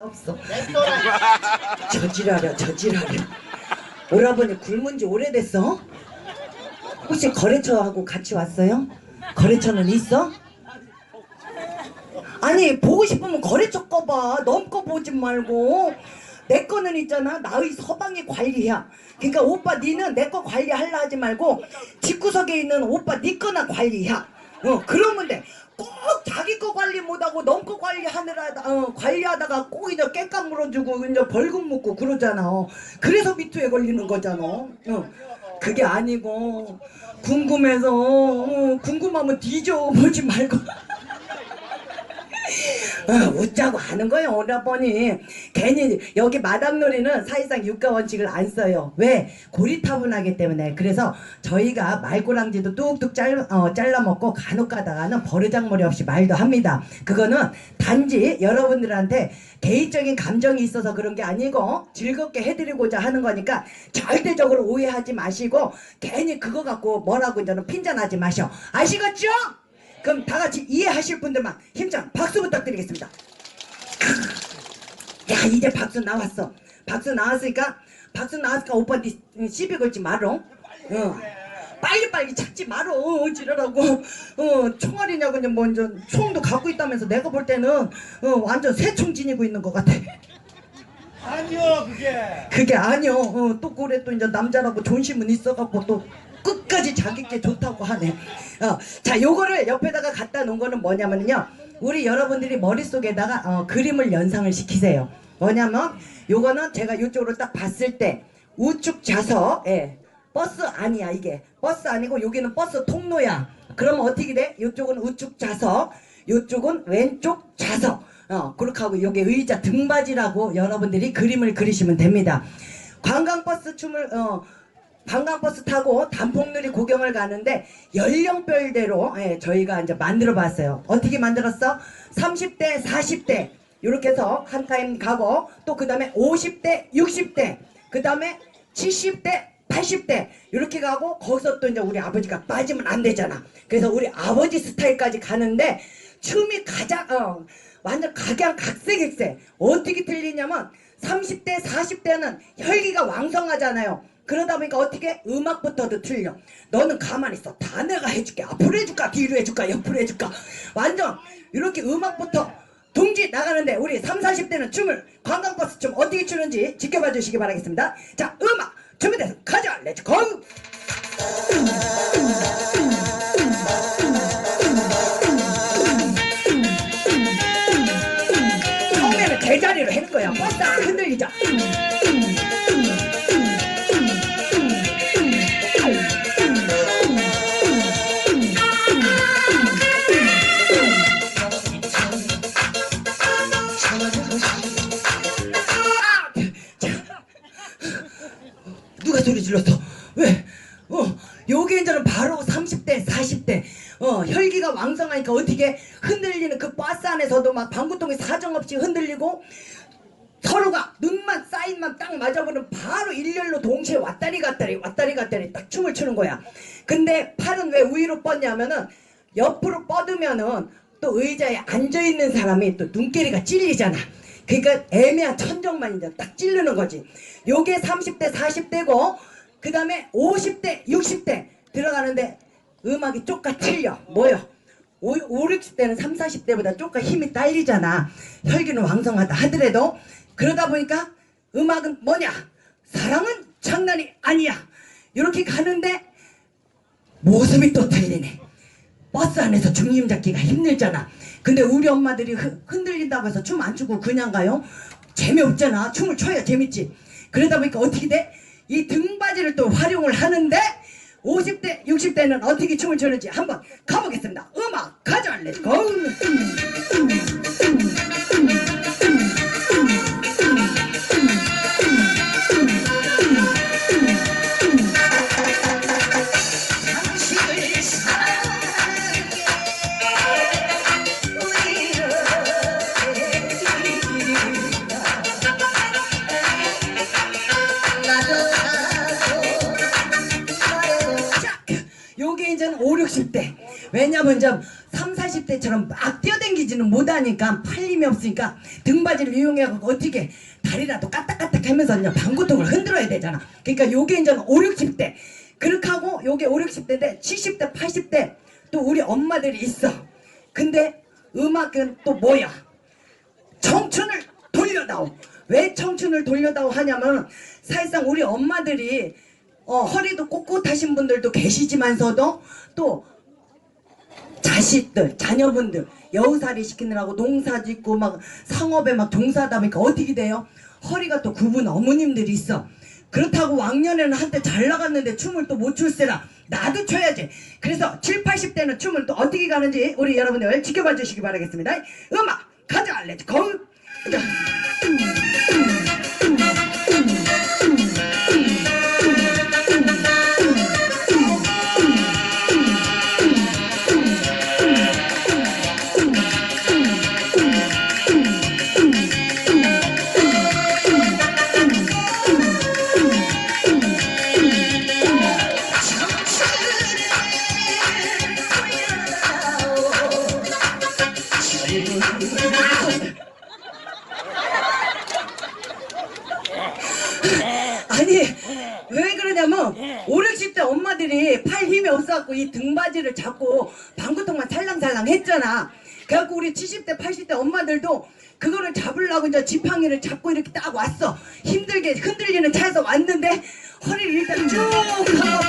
없어. 저지랄이야 저지랄이야. 오라버니 굶은 지 오래됐어? 혹시 거래처하고 같이 왔어요? 거래처는 있어? 아니 보고 싶으면 거래처 거 봐. 넘거 보지 말고. 내 거는 있잖아. 나의 서방이 관리야. 그러니까 오빠 니는 내 거 관리하려 하지 말고 집구석에 있는 오빠 니 거나 관리야. 어 그러면 돼. 꼭 자기 거 관리 못하고 넘 거 관리하느라 어, 관리하다가 꼭 이제 깽값 물어주고 이제 벌금 묻고 그러잖아. 어. 그래서 미투에 걸리는 거잖아. 어. 그게 아니고 궁금해서 어, 궁금하면 뒤져 보지 말고. 어, 웃자고 하는 거예요 오라버니 괜히 여기 마당놀이는 사실상 육가 원칙을 안 써요. 왜? 고리타분하기 때문에. 그래서 저희가 말꼬랑지도 뚝뚝 잘, 어, 잘라 먹고 간혹 가다가는 버르장머리 없이 말도 합니다. 그거는 단지 여러분들한테 개인적인 감정이 있어서 그런 게 아니고 즐겁게 해드리고자 하는 거니까 절대적으로 오해하지 마시고 괜히 그거 갖고 뭐라고 이제는 핀잔하지 마셔. 아시겠죠? 그럼 다 같이 이해하실 분들만 힘찬 박수 부탁드리겠습니다. 야 이제 박수 나왔어. 박수 나왔으니까 박수 나왔으니까 오빠한테 시비 걸지 말어. 어. 빨리빨리 찾지 말어. 어, 지랄하고. 어, 총알이냐고 이제 먼저 총도 갖고 있다면서 내가 볼 때는 어, 완전 새총 지니고 있는 것 같아. 아니요 그게 그게 아니요. 어, 또 그래 또 이제 남자라고 존심은 있어갖고 또 끝까지 자기께 좋다고 하네. 어, 자, 요거를 옆에다가 갖다 놓은 거는 뭐냐면요. 우리 여러분들이 머릿속에다가 어, 그림을 연상을 시키세요. 뭐냐면 요거는 제가 이쪽으로 딱 봤을 때 우측 좌석, 예, 버스 아니야 이게 버스 아니고 여기는 버스 통로야. 그러면 어떻게 돼? 이쪽은 우측 좌석, 이쪽은 왼쪽 좌석. 어, 그렇게 하고 여기 의자 등받이라고 여러분들이 그림을 그리시면 됩니다. 관광버스 춤을 어, 관광버스 타고 단풍놀이 구경을 가는데 연령별대로 예, 저희가 이제 만들어 봤어요. 어떻게 만들었어? 30대, 40대 이렇게 해서 한 타임 가고 또 그 다음에 50대, 60대 그 다음에 70대, 80대 이렇게 가고 거기서 또 이제 우리 아버지가 빠지면 안 되잖아. 그래서 우리 아버지 스타일까지 가는데 춤이 가장 어, 완전 각양각색일세. 어떻게 틀리냐면 30대, 40대는 혈기가 왕성하잖아요. 그러다 보니까 어떻게 음악부터도 틀려. 너는 가만히 있어. 다 내가 해줄게. 앞으로 해줄까? 뒤로 해줄까? 옆으로 해줄까? 완전 이렇게 음악부터 동지 나가는데 우리 3, 40대는 춤을 관광버스 춤 어떻게 추는지 지켜봐 주시기 바라겠습니다. 자, 음악 준비돼서 가자. 렛츠 고! 처음에는 제자리로 해는 거야. 버스 안 흔들리자. 흔들리는 그 버스 안에서도 막 방구통이 사정없이 흔들리고 서로가 눈만 사인만 딱 맞아보면 바로 일렬로 동시에 왔다리 갔다리 왔다리 갔다리 딱 춤을 추는 거야. 근데 팔은 왜 위로 뻗냐면은 옆으로 뻗으면은 또 의자에 앉아 있는 사람이 또 눈길이가 찔리잖아. 그러니까 애매한 천정만 이제 딱 찌르는 거지. 요게 30대, 40대고 그 다음에 50대, 60대 들어가는데 음악이 쪼까 틀려. 뭐요? 5, 60대는 3, 40대보다 쪼까 힘이 딸리잖아. 혈기는 왕성하다 하더라도 그러다 보니까 음악은 뭐냐? 사랑은 장난이 아니야. 이렇게 가는데 모습이 또 틀리네. 버스 안에서 중임 잡기가 힘들잖아. 근데 우리 엄마들이 흔- 흔들린다고 해서 춤 안 추고 그냥 가요? 재미없잖아. 춤을 춰야 재밌지. 그러다 보니까 어떻게 돼? 이 등받이를 또 활용을 하는데 50대, 60대는 어떻게 춤을 추는지 한번 가보겠습니다. 가자, 렛츠고! 요게 이제는 5, 60대. 왜냐면 좀 3, 40대처럼 막 뛰어댕기지 다니지는 못하니까 팔림이 없으니까 등받이를 이용해갖고 어떻게 다리라도 까딱까딱 하면서 방구통을 흔들어야 되잖아. 그러니까 요게 이제 5, 60대. 그렇게 하고 요게 5, 60대인데 70대, 80대 또 우리 엄마들이 있어. 근데 음악은 또 뭐야? 청춘을 돌려다오. 왜 청춘을 돌려다오 하냐면 사실상 우리 엄마들이 어, 허리도 꼿꼿하신 분들도 계시지만서도 또 자식들, 자녀분들 여우살이 시키느라고 농사 짓고 막 상업에 막 종사하다 보니까 어떻게 돼요? 허리가 또 굽은 어머님들이 있어. 그렇다고 왕년에는 한때 잘 나갔는데 춤을 또 못 출세라 나도 춰야지. 그래서 7, 80대는 춤을 또 어떻게 가는지 우리 여러분들 지켜봐 주시기 바라겠습니다. 음악 가자 렛츠 고! 아니 왜 그러냐면 5, 60대 엄마들이 팔 힘이 없어갖고 이 등받이를 잡고 방구통만 살랑살랑 했잖아. 그래갖고 우리 70대 80대 엄마들도 그거를 잡으려고 이제 지팡이를 잡고 이렇게 딱 왔어. 힘들게 흔들리는 차에서 왔는데 허리를 일단 쭉 하고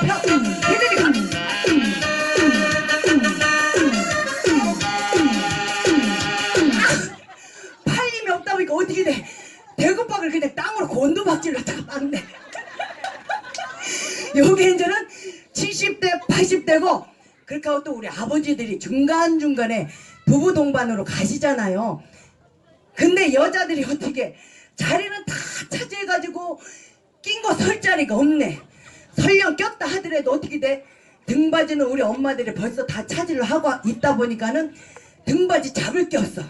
여기 이제는 70대 80대고 그렇게 하고 또 우리 아버지들이 중간중간에 부부 동반으로 가시잖아요. 근데 여자들이 어떻게 자리는 다 차지해가지고 낀 거 설 자리가 없네. 설령 꼈다 하더라도 어떻게 돼? 등받이는 우리 엄마들이 벌써 다 차지를 하고 있다 보니까는 등받이 잡을 게 없어.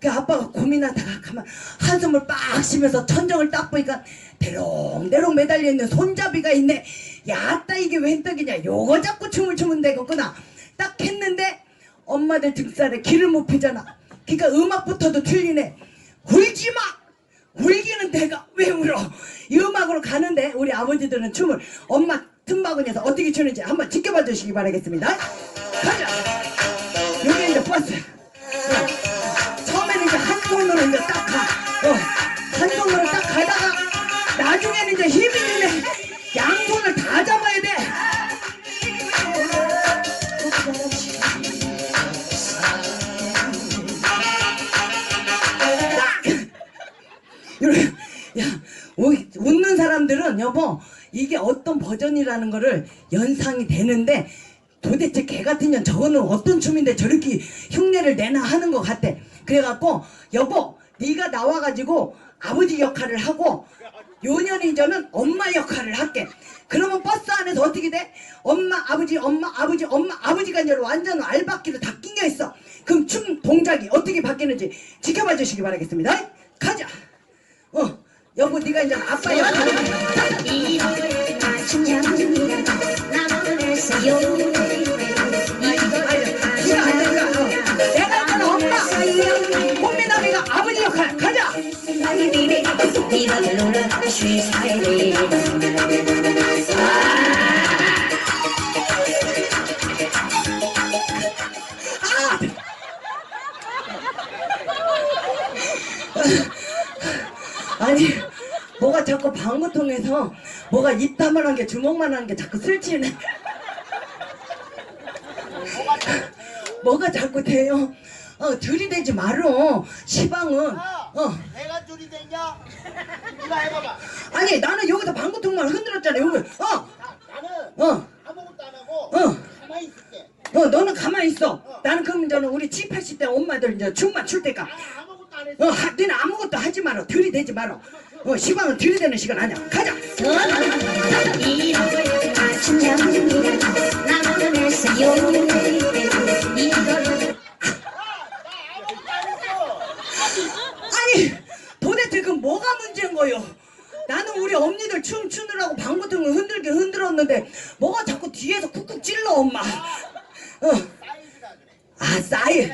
그 아빠가 고민하다가 가만 한숨을 빡 쉬면서 천정을 딱 보니까 대롱대롱 매달려 있는 손잡이가 있네. 야따 이게 웬 떡이냐? 요거 잡고 춤을 추면 되겠구나. 딱 했는데 엄마들 등살에 기를 못 피잖아. 그러니까 음악부터도 틀리네. 울지 마. 울기는 내가 왜 울어? 이 음악으로 가는데 우리 아버지들은 춤을 엄마 틈바구니에서 어떻게 추는지 한번 지켜봐 주시기 바라겠습니다. 가자. 여기 이제 버스. 자, 처음에는 이제 한 손으로 이제 딱 가. 어, 한 손으로 딱 가다가 나중에는 이제 힘이 드네. 버전이라는 거를 연상이 되는데 도대체 개 같은 년 저거는 어떤 춤인데 저렇게 흉내를 내나 하는 것 같아. 그래갖고 여보 네가 나와가지고 아버지 역할을 하고 요년이 저는 엄마 역할을 할게. 그러면 버스 안에서 어떻게 돼? 엄마 아버지 엄마 아버지 엄마 아버지가 이제 완전 알바끼로 다 낑겨 있어. 그럼 춤 동작이 어떻게 바뀌는지 지켜봐 주시기 바라겠습니다. 가자. 어 여보 네가 이제 아빠 역할을 어. 가자 뭐가 입다만 한 게 주먹만 한 게 자꾸 슬치네 뭐가 자꾸 돼요 어 들이대지 말어 시방은 어 내가 줄이 되냐? 이거 해봐봐. 아니 나는 여기서 방구통만 흔들었잖아 여기 나, 나는 어어어 아무것도 안 하고 어. 가만히 있을게. 어, 너는 가만히 있어 나는 그럼 이제는 우리 7, 80대 엄마들 이제 춤만 출 때까 나 아무것도 안 했어. 어, 하, 너는 아무것도 하지 마라. 들이대지 마라. 어, 시방은 들이대는 시간 아니야. 가자. 아니, 도대체 그 뭐가 문제인 거요? 나는 우리 언니들 춤 추느라고 방구등을 흔들게 흔들었는데 뭐가 자꾸 뒤에서 쿡쿡 찔러 엄마. 어. 아 내려가.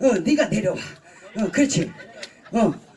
어, 네가 내려와. 어, 그렇지. 어,